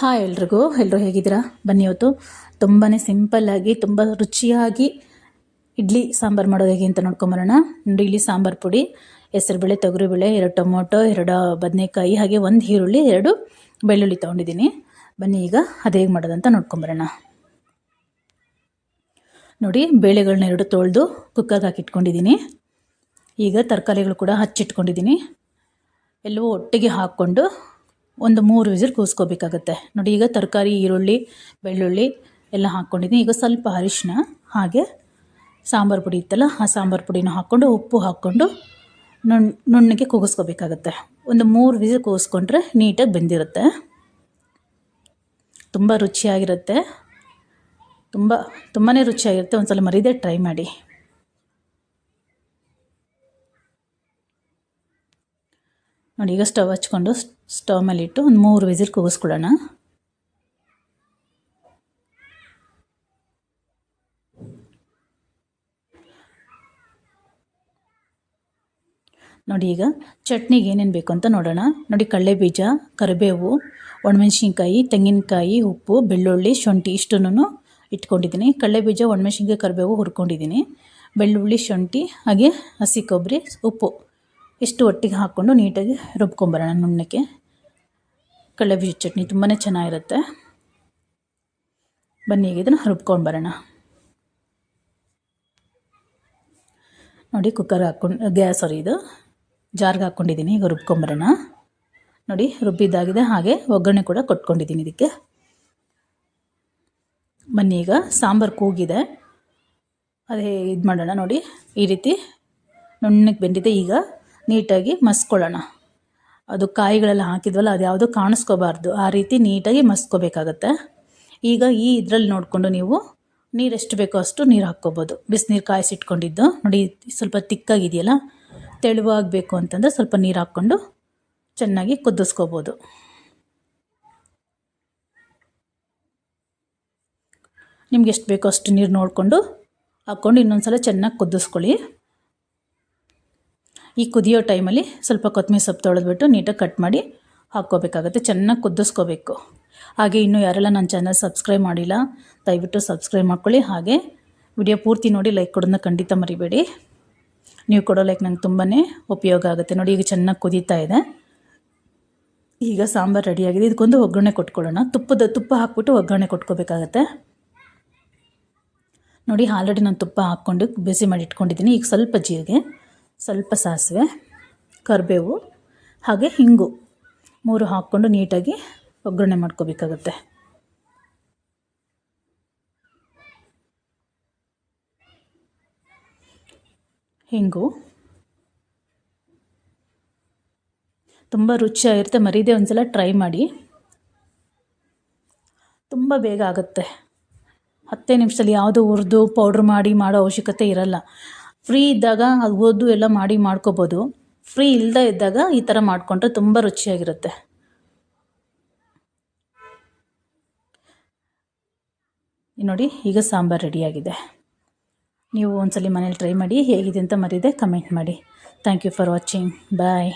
Hi ಎಲ್ರಿಗೂ ಎಲ್ಲರೂ ಹೇಗಿದ್ದೀರಾ? ಬನ್ನಿ ಇವತ್ತು. ತುಂಬಾ ಸಿಂಪಲ್ಲಾಗಿ ತುಂಬ ರುಚಿಯಾಗಿ ಇಡ್ಲಿ ಸಾಂಬಾರು ಮಾಡೋದು ಹೇಗೆ ಅಂತ ನೋಡ್ಕೊಂಬರೋಣ. ನೋಡಿ ಇಲ್ಲಿ ಸಾಂಬಾರು ಪುಡಿ, ಹೆಸರುಬೇಳೆ, ತೊಗರಿಬೇಳೆ, ಎರಡು ಟೊಮೊಟೊ, ಎರಡು ಬದನೆಕಾಯಿ, ಹಾಗೆ ಒಂದು ಈರುಳ್ಳಿ, ಎರಡು ಬೆಳ್ಳುಳ್ಳಿ ತೊಗೊಂಡಿದ್ದೀನಿ. ಬನ್ನಿ ಈಗ ಅದು ಹೇಗೆ ಮಾಡೋದಂತ ನೋಡ್ಕೊಂಬರೋಣ. ನೋಡಿ ಬೇಳೆಗಳನ್ನ ಎರಡು ತೊಳೆದು ಕುಕ್ಕರ್ಗೆ ಹಾಕಿಟ್ಕೊಂಡಿದ್ದೀನಿ. ಈಗ ತರಕಾರಿಗಳು ಕೂಡ ಹಚ್ಚಿಟ್ಕೊಂಡಿದ್ದೀನಿ. ಎಲ್ಲವೂ ಒಟ್ಟಿಗೆ ಹಾಕ್ಕೊಂಡು ಒಂದು ಮೂರು ವಿಸಿಲ್ ಕೂಸ್ಕೋಬೇಕಾಗತ್ತೆ ನೋಡಿ, ಈಗ ತರಕಾರಿ, ಈರುಳ್ಳಿ, ಬೆಳ್ಳುಳ್ಳಿ ಎಲ್ಲ ಹಾಕ್ಕೊಂಡಿದ್ದೀನಿ. ಈಗ ಸ್ವಲ್ಪ ಅರಿಶಿನ ಹಾಗೆ ಸಾಂಬಾರು ಪುಡಿ ಇತ್ತಲ್ಲ, ಆ ಸಾಂಬಾರು ಪುಡಿನ ಹಾಕ್ಕೊಂಡು, ಉಪ್ಪು ಹಾಕ್ಕೊಂಡು ನುಣ್, ನುಣ್ಣಗೆ ಕೂಗಿಸ್ಕೋಬೇಕಾಗತ್ತೆ. ಒಂದು ಮೂರು ವಿಸಿಲ್ ಕೂಗಿಸ್ಕೊಂಡ್ರೆ ನೀಟಾಗಿ ಬೆಂದಿರುತ್ತೆ. ತುಂಬ ರುಚಿಯಾಗಿರುತ್ತೆ. ತುಂಬ ತುಂಬಾ ರುಚಿಯಾಗಿರುತ್ತೆ. ಒಂದು ಸಲ ಮರೀದೆ ಟ್ರೈ ಮಾಡಿ. ನೋಡಿ, ಈಗ ಸ್ಟವ್ ಹಚ್ಕೊಂಡು ಸ್ಟವ್ ಮೇಲಿಟ್ಟು ಒಂದು ಮೂರು ವಿಸಿಲ್ ಕೂಗಿಸ್ಕೊಳ್ಳೋಣ. ನೋಡಿ, ಈಗ ಚಟ್ನಿಗೆ ಏನೇನು ಬೇಕು ಅಂತ ನೋಡೋಣ. ನೋಡಿ ಕಳ್ಳೆ ಬೀಜ, ಕರಿಬೇವು, ಒಣಮೆಣ್ಸಿನ್ಕಾಯಿ, ತೆಂಗಿನಕಾಯಿ, ಉಪ್ಪು, ಬೆಳ್ಳುಳ್ಳಿ, ಶುಂಠಿ ಇಷ್ಟನ್ನು ಇಟ್ಕೊಂಡಿದ್ದೀನಿ. ಕಳ್ಳೆ ಬೀಜ, ಒಣಮೆಣ್ಸಿನ್ಕಾಯಿ, ಕರಿಬೇವು ಹುರ್ಕೊಂಡಿದ್ದೀನಿ. ಬೆಳ್ಳುಳ್ಳಿ, ಶುಂಠಿ, ಹಾಗೆ ಹಸಿ ಕೊಬ್ಬರಿ, ಉಪ್ಪು. ಇಷ್ಟು ಒಟ್ಟಿಗೆ ಹಾಕ್ಕೊಂಡು ನೀಟಾಗಿ ರುಬ್ಕೊಂಬರೋಣ ನುಣ್ಣಕ್ಕೆ ಬೀಜ ಚಟ್ನಿ ತುಂಬಾ ಚೆನ್ನಾಗಿರುತ್ತೆ. ಬನ್ನಿ, ಈಗ ಇದನ್ನು ರುಬ್ಕೊಂಡು ಬರೋಣ ನೋಡಿ ಕುಕ್ಕರ್ ಹಾಕ್ಕೊಂಡು ಗ್ಯಾಸ್ ಸಾರಿ ಇದು ಜಾರ್ಗೆ ಹಾಕ್ಕೊಂಡಿದ್ದೀನಿ, ಈಗ ರುಬ್ಕೊಂಬರೋಣ. ನೋಡಿ, ರುಬ್ಬಿದ್ದಾಗಿದೆ, ಹಾಗೆ ಒಗ್ಗರಣೆ ಕೂಡ ಕೊಟ್ಕೊಂಡಿದ್ದೀನಿ ಇದಕ್ಕೆ. ಬನ್ನಿ, ಈಗ ಸಾಂಬಾರು ಕೂಗಿದೆ. ಅದೇ ಇದು ಮಾಡೋಣ ನೋಡಿ, ಈ ರೀತಿ ನುಣ್ಣಗೆ ಬೆಂದಿದೆ, ಈಗ ನೀಟಾಗಿ ಮಸ್ಕೊಳ್ಳೋಣ. ಅದು ಕಾಯಿಗಳೆಲ್ಲ ಹಾಕಿದ್ವಲ್ಲ, ಅದು ಯಾವುದೂ ಕಾಣಿಸ್ಕೋಬಾರ್ದು. ಆ ರೀತಿ ನೀಟಾಗಿ ಮಸ್ಕೋಬೇಕಾಗತ್ತೆ. ಈಗ ಈ ಇದರಲ್ಲಿ ನೋಡಿಕೊಂಡು ನೀವು ನೀರು ಎಷ್ಟು ಬೇಕೋ ಅಷ್ಟು ನೀರು ಹಾಕ್ಕೋಬೋದು. ಬಿಸಿನೀರು ಕಾಯಿಸಿಟ್ಕೊಂಡಿದ್ದು. ನೋಡಿ, ಸ್ವಲ್ಪ ತಿಕ್ಕಾಗಿದೆಯಲ್ಲ? ತೆಳುವಾಗಬೇಕು ಅಂತಂದರೆ ಸ್ವಲ್ಪ ನೀರು ಹಾಕ್ಕೊಂಡು ಚೆನ್ನಾಗಿ ಕುದಿಸ್ಕೋಬೋದು. ನಿಮ್ಗೆ ಎಷ್ಟು ಬೇಕೋ ಅಷ್ಟು ನೀರು ನೋಡಿಕೊಂಡು ಹಾಕ್ಕೊಂಡು ಇನ್ನೊಂದು ಸಲ ಚೆನ್ನಾಗಿ ಕುದಿಸ್ಕೊಳ್ಳಿ. ಈ ಕುದಿಯೋ ಟೈಮಲ್ಲಿ ಸ್ವಲ್ಪ ಕೊತ್ತಂಬರಿ ಸೊಪ್ಪು ತೊಳೆದ್ಬಿಟ್ಟು ನೀಟಾಗಿ ಕಟ್ ಮಾಡಿ ಹಾಕ್ಕೋಬೇಕಾಗತ್ತೆ, ಚೆನ್ನಾಗಿ ಕುದಿಸ್ಕೋಬೇಕು. ಹಾಗೆ ಇನ್ನೂ ಯಾರೆಲ್ಲ ನನ್ನ ಚಾನಲ್ ಸಬ್ಸ್ಕ್ರೈಬ್ ಮಾಡಿಲ್ಲ, ದಯವಿಟ್ಟು ಸಬ್ಸ್ಕ್ರೈಬ್ ಮಾಡ್ಕೊಳ್ಳಿ. ಹಾಗೆ ವಿಡಿಯೋ ಪೂರ್ತಿ ನೋಡಿ ಲೈಕ್ ಕೊಡೋದನ್ನ ಖಂಡಿತ ಮರಿಬೇಡಿ. ನೀವು ಕೊಡೋ ಲೈಕ್ ನಂಗೆ ತುಂಬಾ ಉಪಯೋಗ ಆಗುತ್ತೆ. ನೋಡಿ, ಈಗ ಚೆನ್ನಾಗಿ ಕುದೀತಾ ಇದೆ. ಈಗ ಸಾಂಬಾರು ರೆಡಿಯಾಗಿದೆ. ಇದಕ್ಕೊಂದು ಒಗ್ಗರಣೆ ಕೊಟ್ಕೊಳ್ಳೋಣ. ತುಪ್ಪದ ತುಪ್ಪ ಹಾಕ್ಬಿಟ್ಟು ಒಗ್ಗರಣೆ ಕೊಟ್ಕೋಬೇಕಾಗತ್ತೆ. ನೋಡಿ, ಆಲ್ರೆಡಿ ನಾನು ತುಪ್ಪ ಹಾಕ್ಕೊಂಡು ಬಿಸಿ ಮಾಡಿ ಇಟ್ಕೊಂಡಿದ್ದೀನಿ. ಈಗ ಸ್ವಲ್ಪ ಜೀರಿಗೆ. ಸ್ವಲ್ಪ ಸಾಸಿವೆ, ಕರಿಬೇವು ಹಾಗೆ ಹಿಂಗು ಮೂರು ಹಾಕ್ಕೊಂಡು ನೀಟಾಗಿ ಒಗ್ಗರಣೆ ಮಾಡ್ಕೋಬೇಕಾಗುತ್ತೆ. ಹಿಂಗು ತುಂಬ ರುಚಿಯಾಗಿರುತ್ತೆ. ಮರೀದೆ ಒಂದ್ಸಲ ಟ್ರೈ ಮಾಡಿ. ತುಂಬ ಬೇಗ ಆಗುತ್ತೆ. ಹತ್ತೇ ನಿಮಿಷದಲ್ಲಿ ಯಾವುದು ಹುರಿದು, ಪೌಡ್ರ್ ಮಾಡಿ ಮಾಡೋ ಅವಶ್ಯಕತೆ ಇರಲ್ಲ. ಫ್ರೀ ಇದ್ದಾಗ ಅದು ಓದು ಎಲ್ಲ ಮಾಡಿ ಮಾಡ್ಕೋಬೋದು. ಫ್ರೀ ಇಲ್ಲದೇ ಇದ್ದಾಗ ಈ ಥರ ಮಾಡಿಕೊಂಡ್ರೆ ತುಂಬ ರುಚಿಯಾಗಿರುತ್ತೆ. ನೋಡಿ, ಈಗ ಸಾಂಬಾರು ರೆಡಿಯಾಗಿದೆ. ನೀವು ಒಂದ್ಸಲಿ ಮನೇಲಿ ಟ್ರೈ ಮಾಡಿ, ಹೇಗಿದೆ ಅಂತ ಮರಿದೆ, ಕಮೆಂಟ್ ಮಾಡಿ. Thank you for watching bye